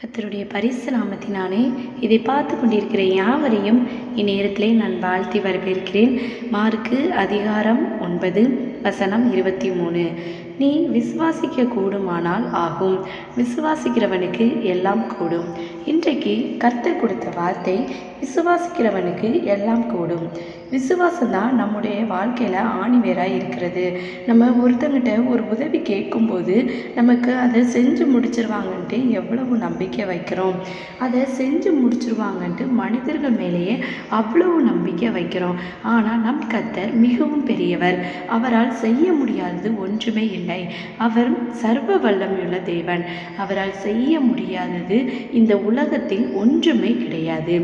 கத்தருடைய பரிசு நாமத்தினானே இதை பார்த்து கொண்டிருக்கிற யாவரையும் இந்நேரத்திலே நான் வாழ்த்தி வரவேற்கிறேன். மார்க்கு அதிகாரம் ஒன்பது வசனம் இருபத்தி மூணு. நீ விசுவாசிக்க கூடுமானால் ஆகும். விசுவாசிக்கிறவனுக்கு எல்லாம் கூடும். இன்றைக்கு கர்த்தர் கொடுத்த வார்த்தை விசுவாசிக்கிறவனுக்கு எல்லாம் கூடும். விசுவாசம் தான் நம்முடைய வாழ்க்கையில் ஆணிவேராக இருக்கிறது. நம்ம ஒருத்தங்கிட்ட ஒரு உதவி கேட்கும்போது நமக்கு அதை செஞ்சு முடிச்சிருவாங்கன்ட்டு எவ்வளவு நம்பிக்கை வைக்கிறோம். அதை செஞ்சு முடிச்சிருவாங்கன்ட்டு மனிதர்கள் மேலேயே அவ்வளவு நம்பிக்கை வைக்கிறோம். ஆனால் நம் கர்த்தர் மிகவும் பெரியவர். அவரால் செய்ய முடியாதது ஒன்றுமே இல்லை. அவர் சர்வ வல்லமையுள்ள தேவன். அவரால் செய்ய முடியாதது இந்த உலகத்தில் ஒன்றுமே கிடையாது.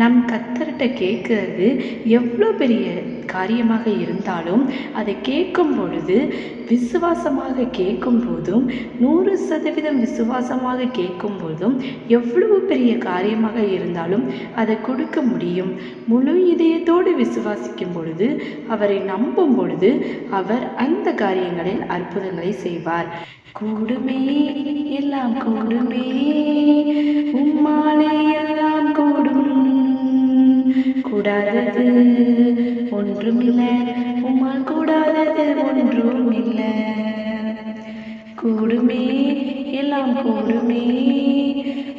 நம் கத்தர்கிட்ட கேட்கறது எவ்வளோ பெரிய காரியமாக இருந்தாலும் அதை கேட்கும் பொழுது விசுவாசமாக கேட்கும் போதும் நூறு சதவீதம் விசுவாசமாக கேட்கும் போதும் எவ்வளவு பெரிய காரியமாக இருந்தாலும் அதை கொடுக்க முடியும். முழு இதயத்தோடு விசுவாசிக்கும் பொழுது அவரை நம்பும் பொழுது அவர் அந்த காரியங்களில் அற்புதங்களை செய்வார். கூடுமே எல்லாம் கூடுமே கூடாதது ஒன்றுமில்லை. உம்மால் கூடாதது ஒன்றுமில்லை. கூடுமே எல்லாம் கூடுமே.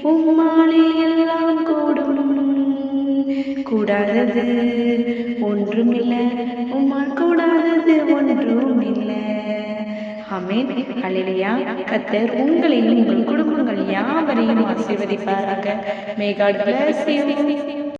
உம்மாலே எல்லாம் கூடும். கூடாதது ஒன்றுமில்லை. உம்மால் கூடாதது ஒன்றுமில்லை. ஆமென். அலிலியா கத்தர் உங்களையும் உங்கள் குடும்பங்கள் யாவரையும் ஆசீர்வதிப்பாராக. May God bless you.